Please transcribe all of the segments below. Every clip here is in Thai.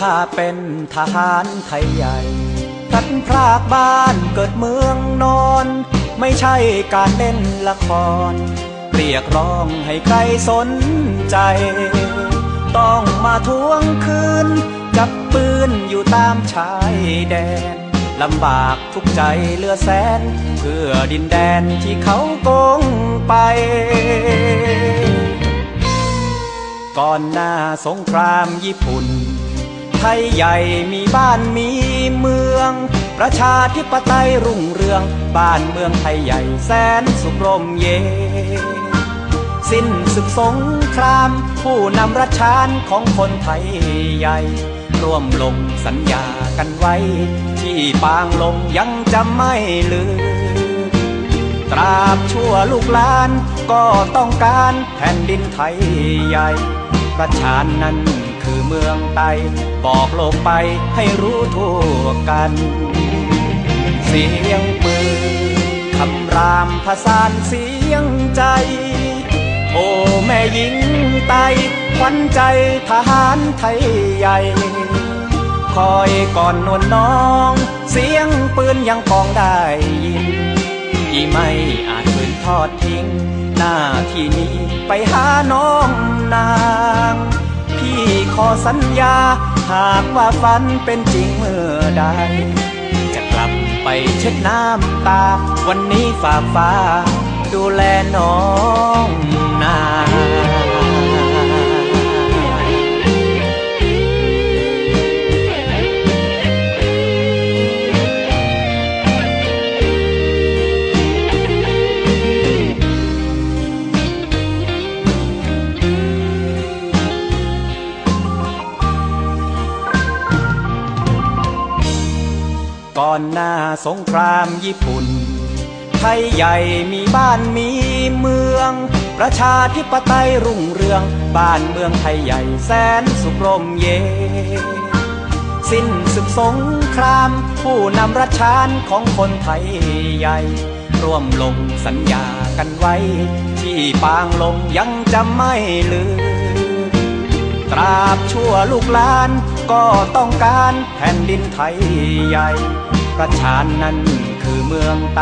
ข้าเป็นทหารไทยใหญ่พัดพรากบ้านเกิดเมืองนอน ไม่ใช่การเล่นละคร เรียกร้องให้ใครสนใจ ต้องมาทวงคืน จับปืนอยู่ตามชายแดนลำบากทุกใจเลือแสน เพื่อดินแดนที่เขาโกงไป ก่อนหน้าสงครามญี่ปุ่น ไทยใหญ่มีบ้านมีเมือง ประชาธิปไตยรุ่งเรือง บ้านเมืองไทยใหญ่แสนสุขร่มเย็นสิ้นศึกสงคราม ผู้นำรัชชานของคนไทยใหญ่ ร่วมลงสัญญากันไว้ ที่ปางลงยังจะไม่ลืม ตราบชั่วลูกหลานก็ต้องการแผ่นดินไทยใหญ่ ประชานนั้น อเมืองไตบอกโลกไปให้รู้ทั่วกัน เสียงปืนคำรามผสานเสียงใจ โอ้แม่หญิงไตขวัญใจทหารไทยใหญ่ คอยก่อนนวลน้อง เสียงปืนยังกองได้ยินที่ไม่อาจฝืนทอดทิ้ง หน้าที่นี้ไปหาน้องนา สัญญา หากว่าฝันเป็นจริงเมื่อใด จะกลับไปเช็ดน้ำตา วันนี้ฝากฟ้า ดูแลน้องนา ก่อนหน้าสงครามญี่ปุ่น ไทยใหญ่มีบ้านมีเมือง ประชาธิปไตยรุ่งเรือง บ้านเมืองไทยใหญ่แสนสุขร่มเย็นสิ้นศึกสงคราม ผู้นำรัชชานของคนไทยใหญ่ ร่วมลงสัญญากันไว้ ที่ปางลงยังจะไม่ลืม ตราบชั่วลูกหลาน ก็ต้องการแผ่นดินไทยใหญ่ ประชานนั้นคือเมืองไต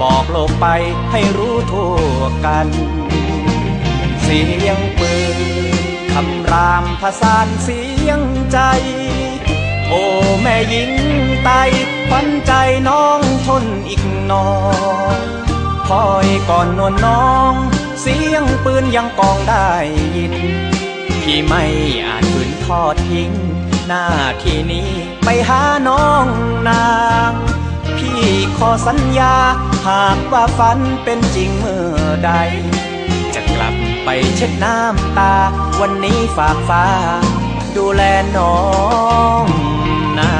บอกโลกไปให้รู้ทั่วกัน เสียงปืนคำรามผสานเสียงใจ โอ้แม่หญิงไตขวัญใจน้องทนอีกนอยคอยก่อนนวลน้อง เสียงปืนยังกองได้ยิน พี่ไม่อาจฝืนทอดทิ้ง หน้าที่นี้ไปหาน้องนาง พี่ขอสัญญา หากว่าฝันเป็นจริงเมื่อใด จะกลับไปเช็ดน้ำตา วันนี้ฝากฟ้า ดูแลน้องนา